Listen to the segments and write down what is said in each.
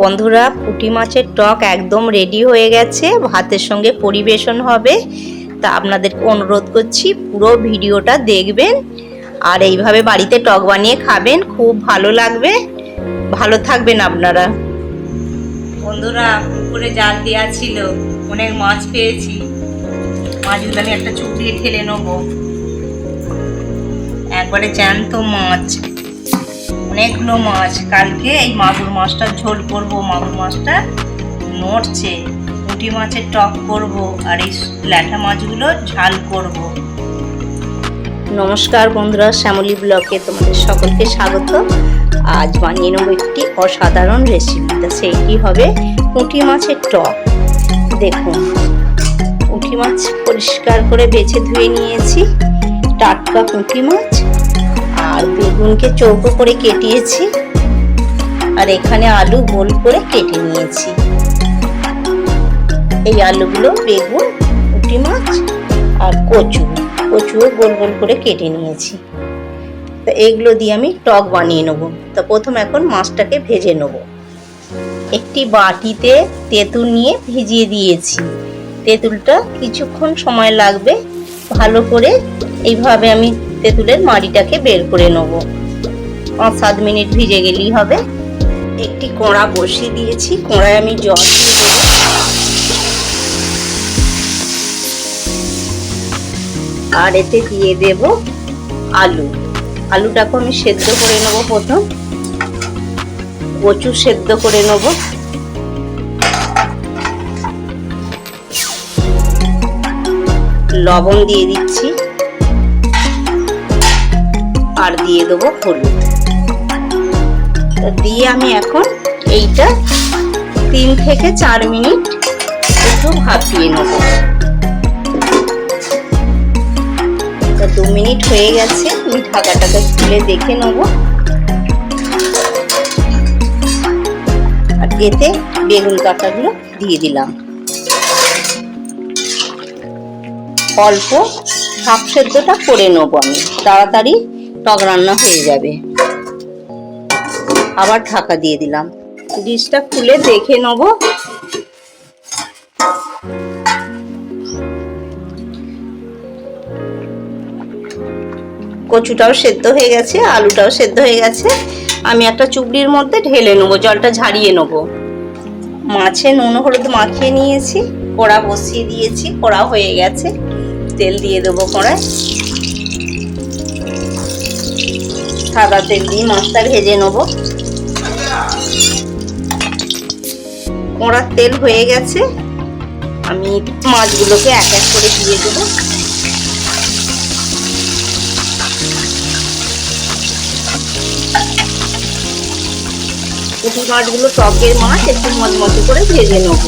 বন্ধুরা, পুঁটি মাছের টক একদম রেডি হয়ে গেছে। ভাতের সঙ্গে পরিবেশন হবে। তা আপনাদেরকে অনুরোধ করছি, পুরো ভিডিওটা দেখবেন আর এইভাবে বাড়িতে টক বানিয়ে খাবেন, খুব ভালো লাগবে। ভালো থাকবেন আপনারা। বন্ধুরা, পুকুরে জাল দেওয়া ছিল, অনেক মাছ পেয়েছি। মাছগুলো আমি একটা চুপড়িয়ে ঠেলে নেব। একবারে জ্যান্ত মাছ। অনেকগুলো মাছ। কালকে এই মাগুর মাছটা ঝোল করব, মাগুর মাছটা নড়ছে। পুঁটি মাছের টক করব আর এই ল্যাঠা মাছগুলো ঝাল করব। নমস্কার বন্ধুরা, শ্যামলী ব্লকে তোমাদের সকলকে স্বাগত। আজ বানিয়ে নেব একটি অসাধারণ রেসিপি তা সেইটি হবে পুঁটি মাছের টক। দেখুন, পুঁটি মাছ পরিষ্কার করে বেছে ধুয়ে নিয়েছি। টাটকা পুঁটি মাছ বেগুনকে চৌকো করে কেটিয়েছি আর এখানে আলু গোল করে কেটে নিয়েছি। এই আলুগুলো বেগুন, পুঁটি মাছ আর কচু। কচুও গোল গোল করে কেটে নিয়েছি। তা এগুলো দিয়ে আমি টক বানিয়ে নেব। তা প্রথম এখন মাছটাকে ভেজে নেব। একটি বাটিতে তেঁতুল নিয়ে ভিজিয়ে দিয়েছি। তেঁতুলটা কিছুক্ষণ সময় লাগবে। ভালো করে এইভাবে আমি তেঁতুলের মাড়িটাকে বের করে নেব। পাঁচ সাত মিনিট ভিজে গেলেই হবে। একটি কোঁড়া বসিয়ে দিয়েছি, কোঁড়ায় আমি জল আর এতে দিয়ে দেব আলু। আলুটাকে আমি সেদ্ধ করে নেব প্রথম। কচু সেদ্ধ করে নেব। লবণ দিয়ে দিচ্ছি। দিয়ে দেবো হলুদ। দিয়ে আমি এখন এইটা তিন থেকে চার মিনিট একটু ভাপিয়ে নেব। দু মিনিট হয়ে গেছে, আমি ঢাকাটাকে খুলে দেখে নেব। আর এতে বেগুন কাঁটাগুলো দিয়ে দিলাম। অল্প হাফ সেদ্ধটা করে নেব আমি। তাড়াতাড়ি টক রান্না হয়ে যাবে। আবার ঢাকা দিয়ে দিলাম। ডিশটা খুলে দেখে নেব। কচুটাও সেদ্ধ হয়ে গেছে, আলুটাও সেদ্ধ হয়ে গেছে। আমি একটা চুবড়ির মধ্যে ঢেলে নেব, জলটা ঝাড়িয়ে নেব। মাছে নুন হলুদ মাখিয়ে নিয়েছি, কড়া বসিয়ে দিয়েছি, কড়া হয়ে গেছে। তেল দিয়ে দেবো কড়ায়। সাদা তেল দিয়ে মাছটা ভেজে নেব। কড়ার তেল হয়ে গেছে। আমি মাছগুলোকে এক এক করে দিয়ে দেব। পুঁটি মাছগুলো টকের মাছ, একটু মচমচে করে ভেজে নেব।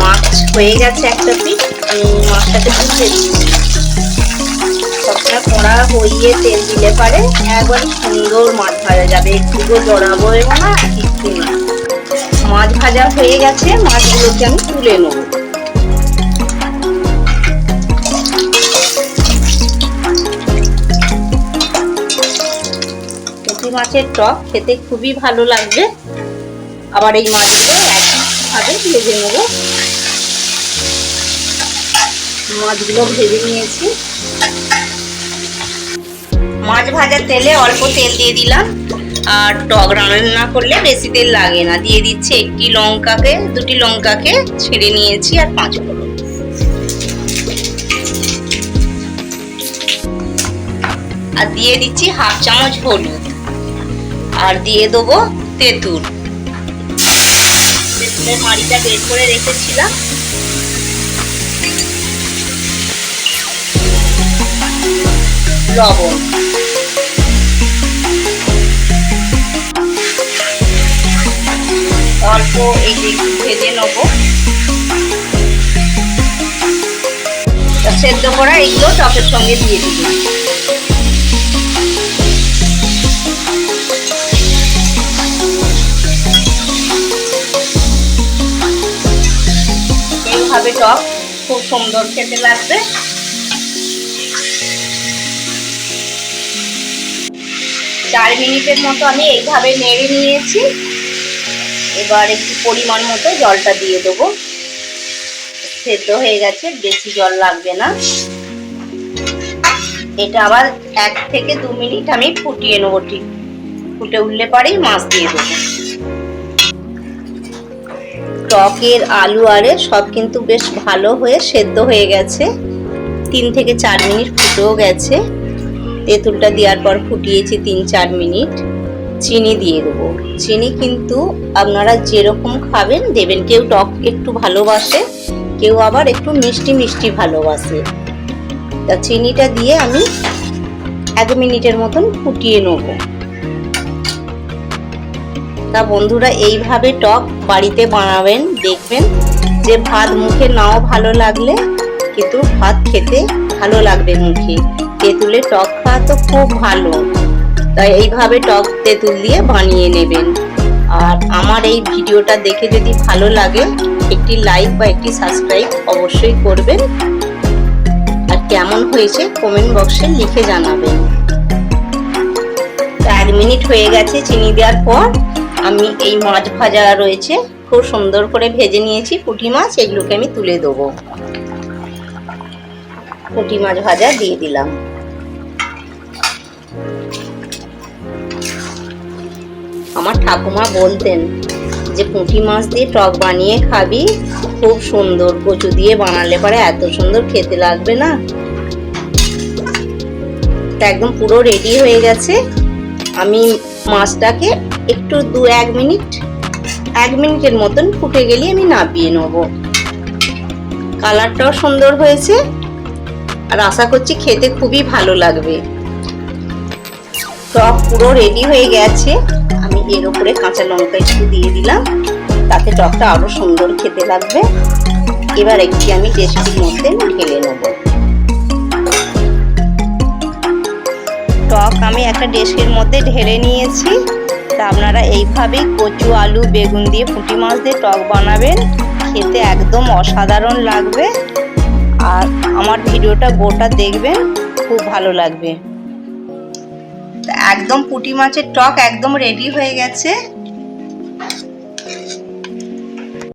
মাছ হয়ে গেছে একটা পিস আমি মাছটাকে তুলে দিচ্ছি। সবসময় কড়া হইয়ে তেল দিলে পারে, একবারে সুন্দর মাছ ভাজা যাবে। একটুকু জড়াবো না কিচ্ছু না মাছ ভাজা হয়ে গেছে, মাছগুলোকে আমি তুলে নেব। পুঁটি মাছের টক খেতে খুবই ভালো লাগবে। আবার এই মাছগুলো একইভাবে ভেজে নেব। মাছগুলো ভেজে নিয়েছি। মাছ ভাজার তেলে অল্প তেল দিয়ে দিলাম। আর টক রান্না করলে বেশি তেল লাগে না। দিয়ে দিচ্ছি একটি লঙ্কাকে, দুটি লঙ্কাকে ছেড়ে নিয়েছি আর পাঁচ ফোড়ন। আর দিয়ে দিচ্ছি হাফ চামচ হলুদ। আর দিয়ে দেবো তেঁতুল। তেঁতুলের মাড়িটা বের করে রেখেছিলাম। লবণ। অল্প এই যে ভেজে নেব। সেদ্ধ করা এগুলো টকের সঙ্গে দিয়ে দিব। এইভাবে টক খুব সুন্দর খেতে লাগবে। চার মিনিটের মতো আমি এইভাবে নেড়ে নিয়েছি। এবার একটু পরিমাণ মতো জলটা দিয়ে দেবো। সেদ্ধ হয়ে গেছে, বেশি জল লাগবে না। এটা আবার এক থেকে দু মিনিট আমি ফুটিয়ে নেব ঠিক। ফুটে উঠলে পরেই মাছ দিয়ে দেবো। টকের আলু আরে সব কিন্তু বেশ ভালো হয়ে সেদ্ধ হয়ে গেছে। তিন থেকে চার মিনিট ফুটেও গেছে। তেঁতুলটা দেওয়ার পর ফুটিয়েছি তিন চার মিনিট। চিনি দিয়ে দেবো। চিনি কিন্তু আপনারা যেরকম খাবেন, দেবেন। কেউ টক একটু ভালোবাসে, কেউ আবার একটু মিষ্টি মিষ্টি ভালোবাসে। তা চিনিটা দিয়ে আমি এক মিনিটের মতন ফুটিয়ে নেব। তা বন্ধুরা, এইভাবে টক বাড়িতে বানাবেন, দেখবেন যে ভাত মুখে নাও ভালো লাগলে, কিন্তু ভাত খেতে ভালো লাগবে মুখে। তেঁতুলে টক খাওয়া তো খুব ভালো। তাই এইভাবে টক তেঁতুল দিয়ে বানিয়ে নেবেন। আর আমার এই ভিডিওটা দেখে যদি ভালো লাগে, একটি লাইক বা একটি সাবস্ক্রাইব অবশ্যই করবেন। আর কেমন হয়েছে কমেন্ট বক্সে লিখে জানাবেন। এক মিনিট হয়ে গেছে চিনি দেওয়ার পর, আমি এই মাছ ভাজা রয়েছে, খুব সুন্দর করে ভেজে নিয়েছি পুঁটি মাছ, এগুলোকে আমি তুলে দেবো। পুঁটি মাছ ভাজা দিয়ে দিলাম। আমার ঠাকুমা বলতেন যে পুঁটি মাছ দিয়ে টক বানিয়ে খাবি, খুব সুন্দর কচু দিয়ে বানালে পরে এত সুন্দর খেতে লাগবে না। একদম পুরো রেডি হয়ে গেছে। আমি মাছটাকে একটু দু এক মিনিট, এক মিনিটের মতন ফুটে গেলে আমি নাবিয়ে নেব। কালারটাও সুন্দর হয়েছে আর আশা করছি খেতে খুবই ভালো লাগবে। টক পুরো রেডি হয়ে গেছে। এর উপরে কাঁচা লঙ্কা একটু দিয়ে দিলাম। তাতে টকটা আরও সুন্দর খেতে লাগবে। এবার একটি আমি টেস্টির মধ্যে ঢেলে নেব। টক আমি একটা ডেস্কের মধ্যে ঢেলে নিয়েছি। তা আপনারা এইভাবেই কচু, আলু, বেগুন দিয়ে পুঁটি মাছ দিয়ে টক বানাবেন। খেতে একদম অসাধারণ লাগবে। আর আমার ভিডিওটা গোটা দেখবেন, খুব ভালো লাগবে। একদম পুঁটি মাছের টক একদম রেডি হয়ে গেছে।